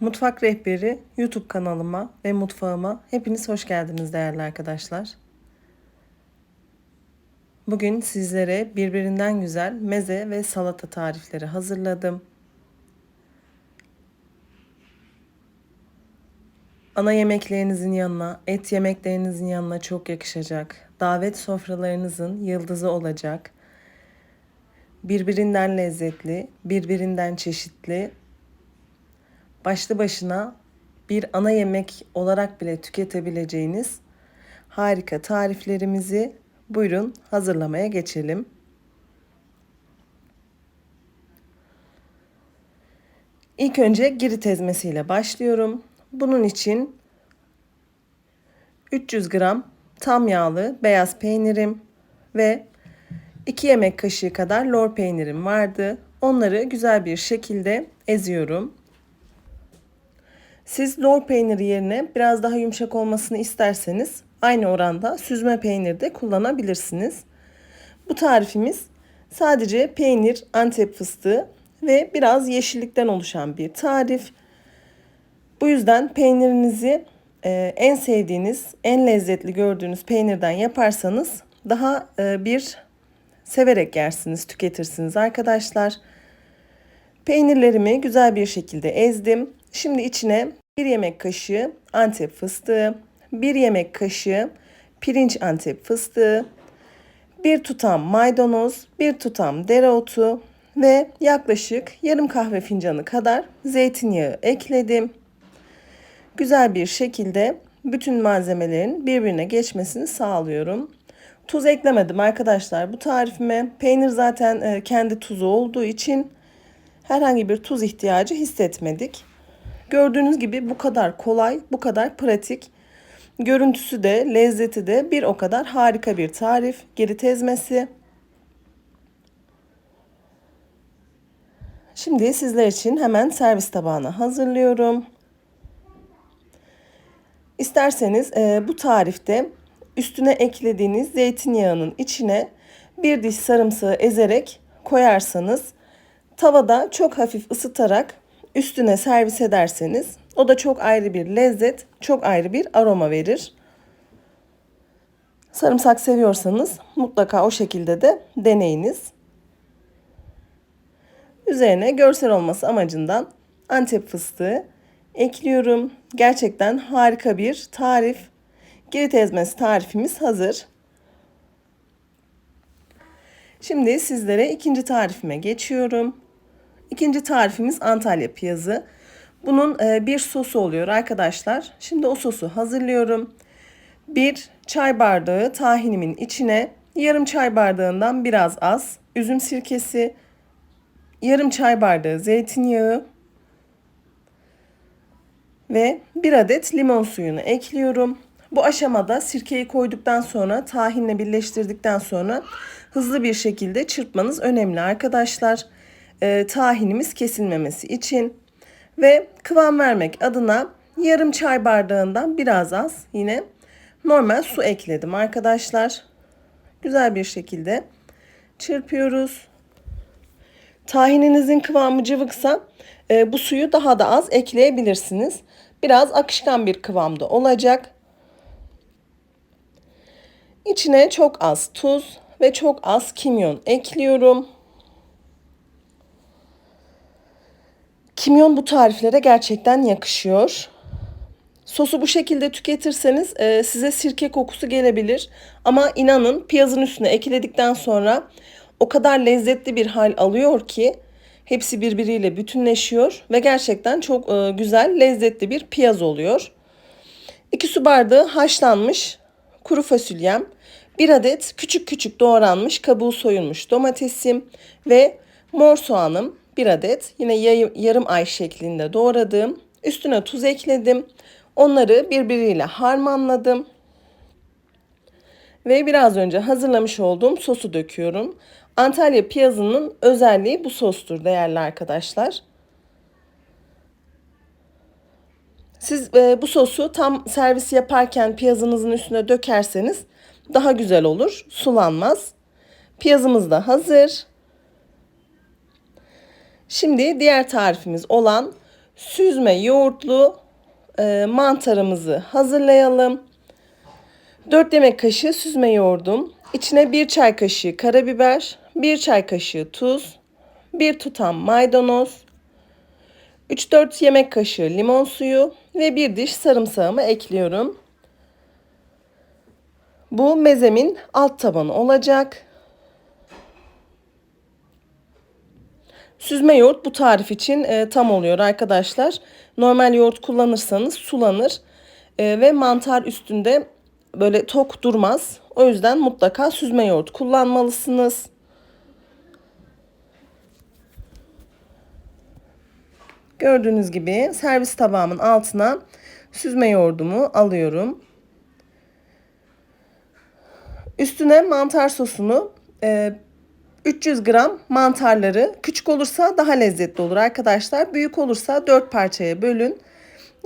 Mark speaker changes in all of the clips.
Speaker 1: Mutfak Rehberi YouTube kanalıma ve mutfağıma hepiniz hoş geldiniz değerli arkadaşlar. Bugün sizlere birbirinden güzel meze ve salata tarifleri hazırladım. Ana yemeklerinizin yanına, et yemeklerinizin yanına çok yakışacak. Davet sofralarınızın yıldızı olacak. Birbirinden lezzetli, birbirinden çeşitli başlı başına bir ana yemek olarak bile tüketebileceğiniz harika tariflerimizi buyurun hazırlamaya geçelim. İlk önce girit ezmesiyle başlıyorum. Bunun için 300 gram tam yağlı beyaz peynirim ve 2 yemek kaşığı kadar lor peynirim vardı. Onları güzel bir şekilde eziyorum. Siz lor peyniri yerine biraz daha yumuşak olmasını isterseniz aynı oranda süzme peynir de kullanabilirsiniz. Bu tarifimiz sadece peynir, antep fıstığı ve biraz yeşillikten oluşan bir tarif. Bu yüzden peynirinizi e, en sevdiğiniz, en lezzetli gördüğünüz peynirden yaparsanız daha e, bir severek yersiniz, tüketirsiniz arkadaşlar. Peynirlerimi güzel bir şekilde ezdim. Şimdi içine bir yemek kaşığı antep fıstığı, bir yemek kaşığı pirinç antep fıstığı, bir tutam maydanoz, bir tutam dereotu ve yaklaşık yarım kahve fincanı kadar zeytinyağı ekledim. Güzel bir şekilde bütün malzemelerin birbirine geçmesini sağlıyorum. Tuz eklemedim arkadaşlar bu tarifime. Peynir zaten e, kendi tuzu olduğu için herhangi bir tuz ihtiyacı hissetmedik. Gördüğünüz gibi bu kadar kolay, bu kadar pratik. Görüntüsü de, lezzeti de bir o kadar harika bir tarif. Geri tezmesi. Şimdi sizler için hemen servis tabağına hazırlıyorum. İsterseniz e, bu tarifte üstüne eklediğiniz zeytinyağının içine bir diş sarımsağı ezerek koyarsanız tavada çok hafif ısıtarak üstüne servis ederseniz o da çok ayrı bir lezzet, çok ayrı bir aroma verir. Sarımsak seviyorsanız mutlaka o şekilde de deneyiniz. Üzerine görsel olması amacından antep fıstığı ekliyorum. Gerçekten harika bir tarif. Girit ezmesi tarifimiz hazır. Şimdi sizlere ikinci tarifime geçiyorum. İkinci tarifimiz Antalya piyazı. Bunun e, bir sosu oluyor arkadaşlar. Şimdi o sosu hazırlıyorum. Bir çay bardağı tahinimin içine yarım çay bardağından biraz az üzüm sirkesi, yarım çay bardağı zeytinyağı ve bir adet limon suyunu ekliyorum. Bu aşamada sirkeyi koyduktan sonra tahinle birleştirdikten sonra hızlı bir şekilde çırpmanız önemli arkadaşlar e, tahinimiz kesilmemesi için ve kıvam vermek adına yarım çay bardağından biraz az yine normal su ekledim arkadaşlar. Güzel bir şekilde çırpıyoruz. Tahininizin kıvamı cıvıksa e, bu suyu daha da az ekleyebilirsiniz. Biraz akışkan bir kıvamda olacak. İçine çok az tuz ve çok az kimyon ekliyorum. Kimyon bu tariflere gerçekten yakışıyor. Sosu bu şekilde tüketirseniz e, size sirke kokusu gelebilir. Ama inanın piyazın üstüne ekledikten sonra o kadar lezzetli bir hal alıyor ki hepsi birbiriyle bütünleşiyor ve gerçekten çok e, güzel, lezzetli bir piyaz oluyor. 2 su bardağı haşlanmış kuru fasulyem, bir adet küçük küçük doğranmış kabuğu soyulmuş domatesim ve mor soğanım, bir adet yine yarım ay şeklinde doğradım. Üstüne tuz ekledim. Onları birbiriyle harmanladım. Ve biraz önce hazırlamış olduğum sosu döküyorum. Antalya piyazının özelliği bu sostur değerli arkadaşlar. Siz e, bu sosu tam servis yaparken piyazınızın üstüne dökerseniz daha güzel olur. Sulanmaz. Piyazımız da hazır. Şimdi diğer tarifimiz olan süzme yoğurtlu e, mantarımızı hazırlayalım. 4 yemek kaşığı süzme yoğurdum. İçine 1 çay kaşığı karabiber, 1 çay kaşığı tuz, 1 tutam maydanoz, 3-4 yemek kaşığı limon suyu ve bir diş sarımsağımı ekliyorum. Bu mezemin alt tabanı olacak. Süzme yoğurt bu tarif için e, tam oluyor arkadaşlar. Normal yoğurt kullanırsanız sulanır e, ve mantar üstünde böyle tok durmaz. O yüzden mutlaka süzme yoğurt kullanmalısınız. Gördüğünüz gibi servis tabağımın altına süzme yoğurdumu alıyorum. Üstüne mantar sosunu e, 300 gram mantarları küçük olursa daha lezzetli olur arkadaşlar. Büyük olursa 4 parçaya bölün.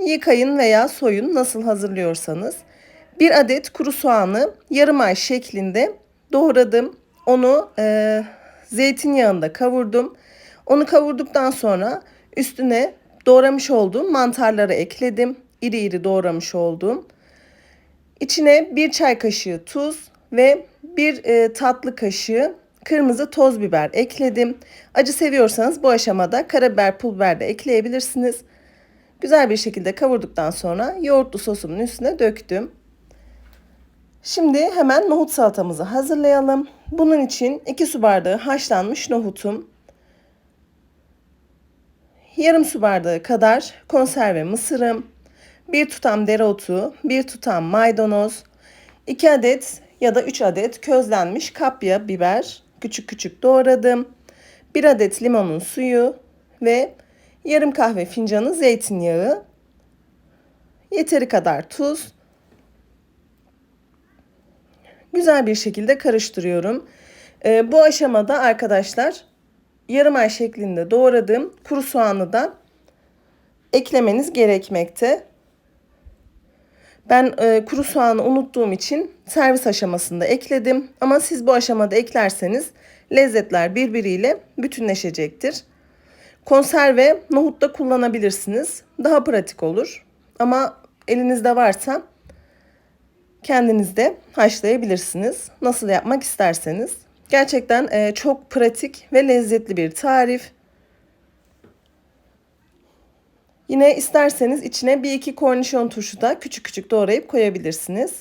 Speaker 1: Yıkayın veya soyun nasıl hazırlıyorsanız. Bir adet kuru soğanı yarım ay şeklinde doğradım. Onu e, zeytinyağında kavurdum. Onu kavurduktan sonra üstüne doğramış olduğum mantarları ekledim. İri iri doğramış olduğum. İçine bir çay kaşığı tuz ve bir e, tatlı kaşığı kırmızı toz biber ekledim. Acı seviyorsanız bu aşamada karabiber, pul biber de ekleyebilirsiniz. Güzel bir şekilde kavurduktan sonra yoğurtlu sosumun üstüne döktüm. Şimdi hemen nohut salatamızı hazırlayalım. Bunun için 2 su bardağı haşlanmış nohutum, yarım su bardağı kadar konserve mısırım, bir tutam dereotu, bir tutam maydanoz, 2 adet ya da 3 adet közlenmiş kapya biber küçük küçük doğradım. 1 adet limonun suyu ve yarım kahve fincanı zeytinyağı, yeteri kadar tuz. Güzel bir şekilde karıştırıyorum. Ee, bu aşamada arkadaşlar yarım ay şeklinde doğradığım kuru soğanı da eklemeniz gerekmekte. Ben e, kuru soğanı unuttuğum için servis aşamasında ekledim. Ama siz bu aşamada eklerseniz lezzetler birbiriyle bütünleşecektir. Konserve nohut da kullanabilirsiniz. Daha pratik olur. Ama elinizde varsa kendiniz de haşlayabilirsiniz. Nasıl yapmak isterseniz. Gerçekten e, çok pratik ve lezzetli bir tarif. Yine isterseniz içine bir iki kornişon turşu da küçük küçük doğrayıp koyabilirsiniz.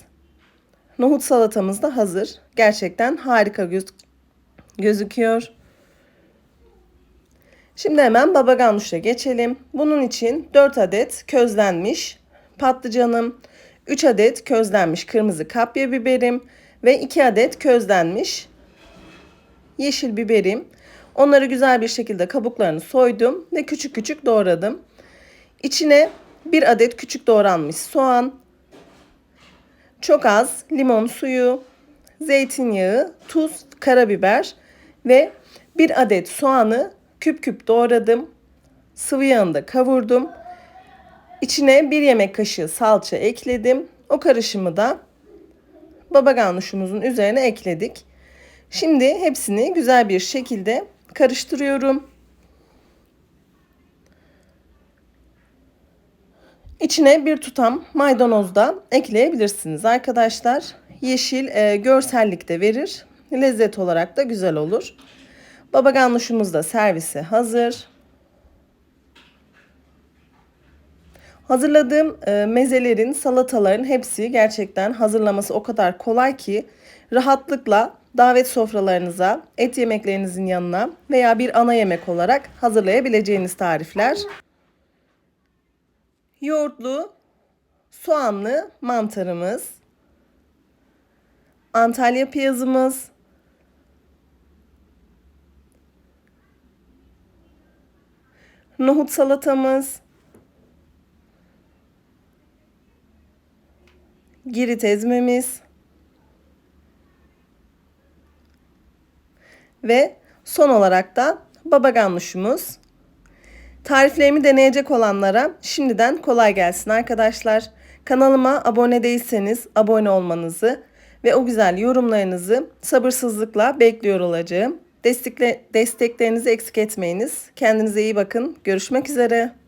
Speaker 1: Nohut salatamız da hazır. Gerçekten harika göz gözüküyor. Şimdi hemen baba ganuşa geçelim. Bunun için 4 adet közlenmiş patlıcanım, 3 adet közlenmiş kırmızı kapya biberim ve 2 adet közlenmiş yeşil biberim. Onları güzel bir şekilde kabuklarını soydum ve küçük küçük doğradım. İçine bir adet küçük doğranmış soğan, çok az limon suyu, zeytinyağı, tuz, karabiber ve bir adet soğanı küp küp doğradım. Sıvı yağında kavurdum. İçine bir yemek kaşığı salça ekledim. O karışımı da baba ganuşumuzun üzerine ekledik. Şimdi hepsini güzel bir şekilde karıştırıyorum. İçine bir tutam maydanoz da ekleyebilirsiniz arkadaşlar. Yeşil e, görsellik de verir. Lezzet olarak da güzel olur. Baba ganuşumuz da servise hazır. Hazırladığım e, mezelerin, salataların hepsi gerçekten hazırlaması o kadar kolay ki rahatlıkla davet sofralarınıza, et yemeklerinizin yanına veya bir ana yemek olarak hazırlayabileceğiniz tarifler. Yoğurtlu, soğanlı mantarımız, Antalya piyazımız, nohut salatamız, girit ezmemiz ve son olarak da baba ganuşumuz. Tariflerimi deneyecek olanlara şimdiden kolay gelsin arkadaşlar. Kanalıma abone değilseniz abone olmanızı ve o güzel yorumlarınızı sabırsızlıkla bekliyor olacağım. Destekle, desteklerinizi eksik etmeyiniz. Kendinize iyi bakın. Görüşmek üzere.